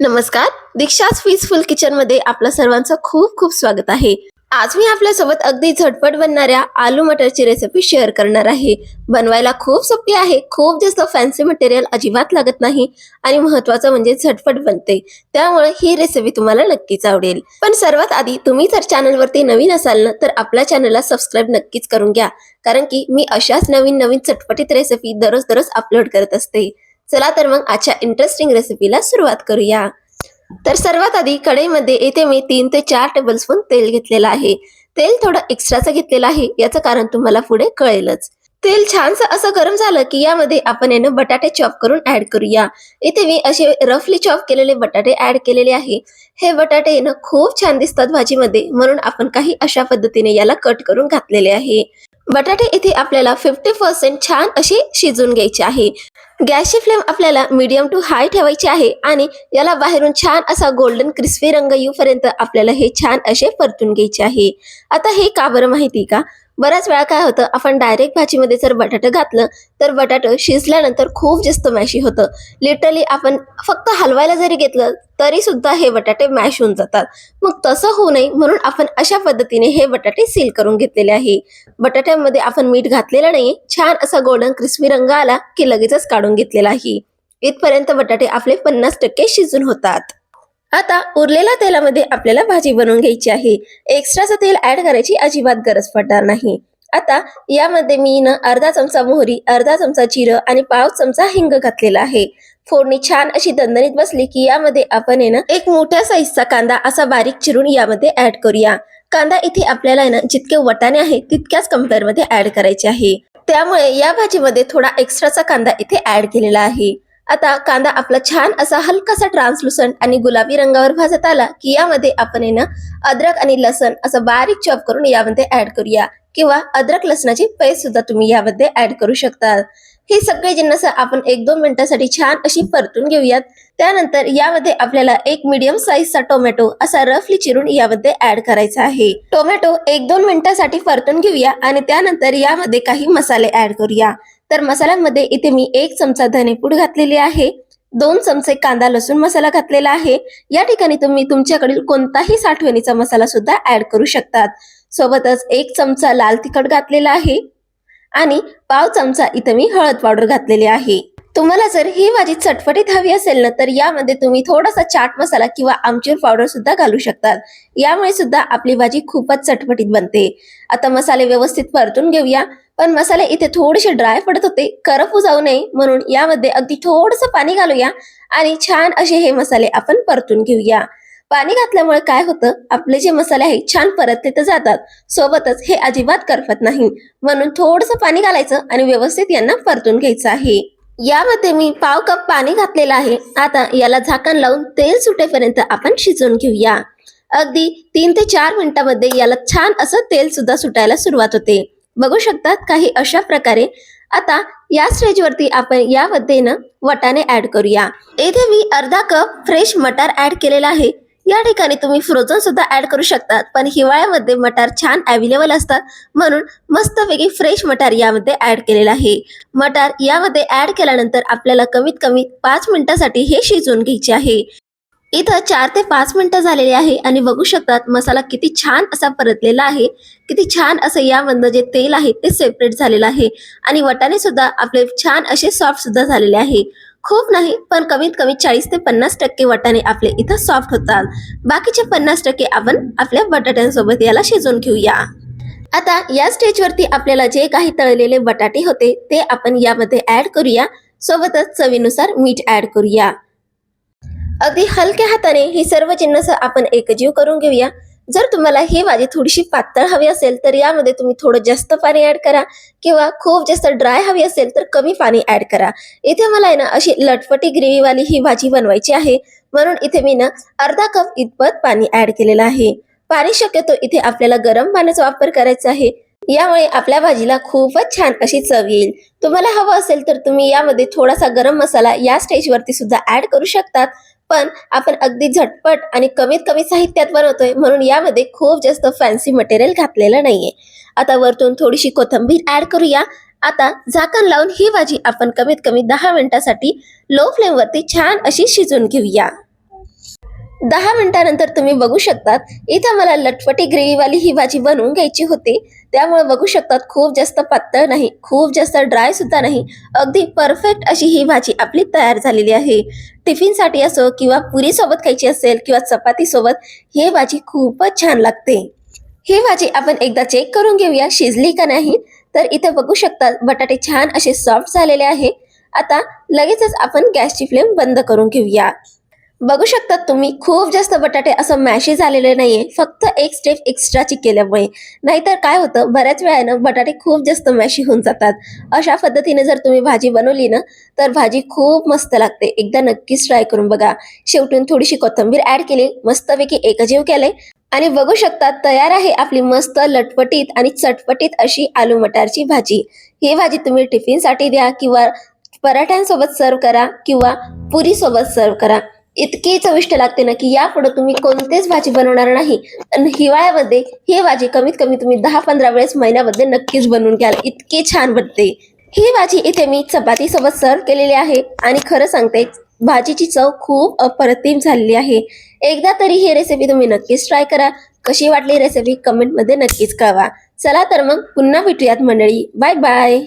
नमस्कार. दीक्षाच पीसफुल किचनमध्ये आपलं सर्वांचं खूप खूप स्वागत आहे. आज मी आपल्यासोबत अगदी झटपट बनणाऱ्या आलू मटरची रेसिपी शेअर करणार आहे. बनवायला खूप सोपी आहे. खूप जास्त फॅन्सी मटेरियल अजिबात लागत नाही आणि महत्वाचं म्हणजे झटपट बनते. त्यामुळे ही रेसिपी तुम्हाला नक्कीच आवडेल. पण सर्वात आधी तुम्ही जर चॅनलवरती नवीन असाल ना तर आपल्या चॅनलला सबस्क्राईब नक्कीच करून घ्या. कारण की मी अशाच नवीन नवीन चटपटीत रेसिपी दररोज दररोज अपलोड करत असते. चला तर मग आजच्या इंटरेस्टिंग रेसिपीला सुरुवात करूया. तर सर्वात आधी कढईमध्ये येथे मी तीन ते चार टेबलस्पून तेल घेतलेलं आहे. तेल थोडं एक्स्ट्राचं घेतलेलं आहे याचं कारण तुम्हाला पुढे कळेलच. तेल छानसं असं गरम झालं की यामध्ये आपण यानं बटाटे चॉप करून ऍड करूया. इथे मी असे रफली चॉप केलेले बटाटे ऍड केलेले आहे. हे बटाटे येणं खूप छान दिसतात भाजीमध्ये म्हणून आपण काही अशा पद्धतीने याला कट करून घातलेले आहे. बटाटे इथे आपल्याला फिफ्टी पर्सेंट छान असे शिजून घ्यायचे आहे. गॅसची फ्लेम आपल्याला मीडियम टू हाय ठेवायची आहे आणि याला बाहेरून छान असा गोल्डन क्रिस्पी रंग येऊपर्यंत आपल्याला हे छान असे परतून घ्यायचे आहे. आता हे का बरं माहिती का? बऱ्याच वेळा काय होतं आपण डायरेक्ट भाजीमध्ये जर बटाटं घातलं तर बटाटं शिजल्यानंतर खूप जास्त मॅशी होतं. लिटरली आपण फक्त हलवायला जरी घेतलं तरी सुद्धा हे बटाटे मॅश होऊन जातात. मग तसं होऊ नये म्हणून आपण अशा पद्धतीने हे बटाटे सील करून घेतलेले आहे. बटाट्यामध्ये आपण मीठ घातलेलं नाही छान असा गोल्डन क्रिस्पी रंग आला की लगेचच काढून घेतलेला आहे. इथपर्यंत बटाटे आपले पन्नास टक्के शिजून होतात. आता उरलेल्या तेलामध्ये आपल्याला भाजी बनवून घ्यायची आहे. एक्स्ट्राचं तेल ऍड करायची अजिबात गरज पडणार नाही. आता यामध्ये मी न अर्धा चमचा मोहरी अर्धा चमचा जिरं आणि पाव चमचा हिंग घातलेला आहे. फोडणी छान अशी दणदणीत बसली की यामध्ये आपण आहे ना एक मोठ्या साईजचा कांदा असा बारीक चिरून यामध्ये ऍड करूया. कांदा इथे आपल्याला आहे ना जितके वटाणे आहेत तितक्याच कंपेअरमध्ये ऍड करायचे आहे. त्यामुळे या भाजीमध्ये थोडा एक्स्ट्राचा कांदा इथे ऍड केलेला आहे. आता कांदा आपला छान असा हलकासा ट्रान्सलुसंट आणि गुलाबी रंगावर भाजत आला की यामध्ये आपण आहे ना अद्रक आणि लसण असं बारीक चॉप करून यामध्ये ऍड करूया. किंवा अद्रक लसणाची पेस्ट सुद्धा तुम्ही यामध्ये ऍड करू शकता हे सगळे जिन्नस आपण एक दोन मिनिटासाठी छान अशी परतून घेऊयात. त्यानंतर यामध्ये आपल्याला एक मीडियम साईजचा टोमॅटो असा रफली चिरून यामध्ये ऍड करायचा आहे. टोमॅटो एक दोन मिनिटासाठी परतून घेऊया आणि त्यानंतर यामध्ये काही मसाले ऍड करूया. तर मसाल्यांमध्ये इथे मी एक चमचा धनेपूड घातलेली आहे. दोन चमचे कांदा लसूण मसाला घातलेला आहे. या ठिकाणी तुम्ही तुमच्याकडील कोणताही साठवणीचा मसाला सुद्धा ऍड करू शकतात. सोबतच एक चमचा लाल तिखट घातलेला आहे. आणि पाव चमचा इथं मी हळद पावडर घातलेली आहे. तुम्हाला जर ही भाजी चटपटीत हवी असेल ना तर यामध्ये तुम्ही थोडासा चाट मसाला किंवा आमचूर पावडर सुद्धा घालू शकतात. यामुळे सुद्धा आपली भाजी खूपच चटपटीत बनते. आता मसाले व्यवस्थित परतून घेऊया. पण मसाले इथे थोडेसे ड्राय पडत होते. करपू जाऊ नये म्हणून यामध्ये अगदी थोडंसं पाणी घालूया आणि छान असे हे मसाले आपण परतून घेऊया. पाणी घातल्यामुळे काय होतं? आपले जे मसाले आहेत छान परतले तर जातात. सोबतच हे अजिबात करपत नाही. म्हणून थोडंसं पाणी घालायचं आणि व्यवस्थित यांना परतून घ्यायचं आहे. यामध्ये मी पाव कप पाणी घातलेलं आहे. आता याला झाकण लावून तेल सुटेपर्यंत आपण शिजवून घेऊया. अगदी तीन ते चार मिनिटांमध्ये याला छान असं तेल सुद्धा सुटायला सुरुवात होते. बघू शकतात काही अशा प्रकारे. आता या स्टेजवरती आपण यामध्ये ना वटाणे ऍड करूया. येथे मी अर्धा कप फ्रेश मटार ऍड केलेला आहे. या ठिकाणी तुम्ही फ्रोझन सुद्धा ऍड करू शकतात. पण हिवाळ्यामध्ये मटार छान अवेलेबल असतात. म्हणून मस्तपैकी फ्रेश मटार यामध्ये ऍड केलेला आहे. मटार यामध्ये ऍड केल्यानंतर आपल्याला कमीत कमी पाच मिनिटासाठी हे शिजवून घ्यायचे आहे. इथं चार ते पाच मिनिटं झालेली आहे आणि बघू शकतात मसाला किती छान असा परतलेला आहे. किती छान असं यामधनं जे तेल आहे ते सेपरेट झालेलं आहे. आणि वटाणे सुद्धा आपले छान असे सॉफ्ट सुद्धा झालेले आहे. खूप नाही पण कमीत कमी चाळीस ते पन्नास टक्के वाटाणे आपले इथं सॉफ्ट होतात. बाकीचे पन्नास टक्के आपण आपल्या बटाट्यांसोबत याला शिजवून घेऊया. आता या स्टेजवरती आपल्याला जे काही तळलेले बटाटे होते ते आपण यामध्ये ऍड करूया. सोबतच चवीनुसार मीठ ऍड करूया. अगदी हलक्या हाताने ही सर्व जिन्नस आपण एकजीव करून घेऊया. जर तुम्हाला ही भाजी थोडीशी पातळ हवी असेल तर यामध्ये तुम्ही थोडं जास्त पाणी ऍड करा किंवा खूप जास्त ड्राय हवी असेल तर कमी पाणी ऍड करा. इथे मला आहे ना अशी लटपटी ग्रेव्हीवाली ही भाजी बनवायची आहे. म्हणून इथे मी ना अर्धा कप इतपत पाणी ऍड केलेलं आहे. पाणी शक्यतो इथे आपल्याला गरम पाण्याचा वापर करायचा आहे. यामुळे आपल्या भाजीला खूपच छान अशी चव येईल. तुम्हाला हवं असेल तर तुम्ही यामध्ये थोडासा गरम मसाला या स्टेजवरती सुद्धा ऍड करू शकतात. पण आपण अगदी झटपट आणि कमीत कमी साहित्यात बनवतोय म्हणून यामध्ये खूप जास्त फॅन्सी मटेरियल घातलेलं नाहीये. आता वरतून थोडीशी कोथिंबीर ऍड करूया. आता झाकण लावून ही भाजी आपण कमीत कमी दहा मिनिटासाठी लो फ्लेमवरती छान अशी शिजून घेऊया. दहा मिनिटानंतर तुम्ही बघू शकतात. इथं मला लटपटी ग्रेव्हीवाली ही भाजी बनवून घ्यायची होती. त्यामुळे बघू शकतात खूप जास्त पातळ नाही खूप जास्त ड्राय सुद्धा नाही. अगदी परफेक्ट अशी ही भाजी आपली तयार झालेली आहे. टिफिनसाठी असो किंवा पुरीसोबत खायची असेल किंवा चपातीसोबत हे भाजी खूपच छान लागते. ही भाजी आपण एकदा चेक करून घेऊया शिजली का नाही? तर इथे बघू शकता बटाटे छान असे सॉफ्ट झालेले आहे. आता लगेचच आपण गॅसची फ्लेम बंद करून घेऊया. बघू शकतात तुम्ही खूप जास्त बटाटे असं मॅशी झालेले नाहीये. फक्त एक स्टेप एक्स्ट्राची केल्यामुळे नाहीतर काय होतं बऱ्याच वेळानं बटाटे खूप जास्त मॅशी होऊन जातात. अशा पद्धतीने जर तुम्ही भाजी बनवली ना तर भाजी खूप मस्त लागते. एकदा नक्कीच ट्राय करून बघा. शेवटून थोडीशी कोथिंबीर ऍड केली मस्तपैकी एकजीव केले आणि बघू शकता तयार आहे आपली मस्त लटपटीत आणि चटपटीत अशी आलू मटारची भाजी. ही भाजी तुम्ही टिफिनसाठी द्या किंवा पराठ्यांसोबत सर्व करा किंवा पुरी सोबत सर्व करा. इतकी चविष्ट लागते ना की यापुढे तुम्ही कोणतेच भाजी बनवणार नाही. आणि हिवाळ्यामध्ये ही भाजी कमीत कमी तुम्ही दहा पंधरा वेळेस महिन्यामध्ये नक्कीच बनवून घ्याल. इतकी छान बनते. ही भाजी इथे मी चपाती सोबत सर्व केलेली आहे आणि खरं सांगते भाजीची चव खूप अप्रतिम झालेली आहे. एकदा तरी ही रेसिपी तुम्ही नक्कीच ट्राय करा. कशी वाटली रेसिपी कमेंटमध्ये नक्कीच कळवा. चला तर मग पुन्हा भेटूयात मंडळी. Bye bye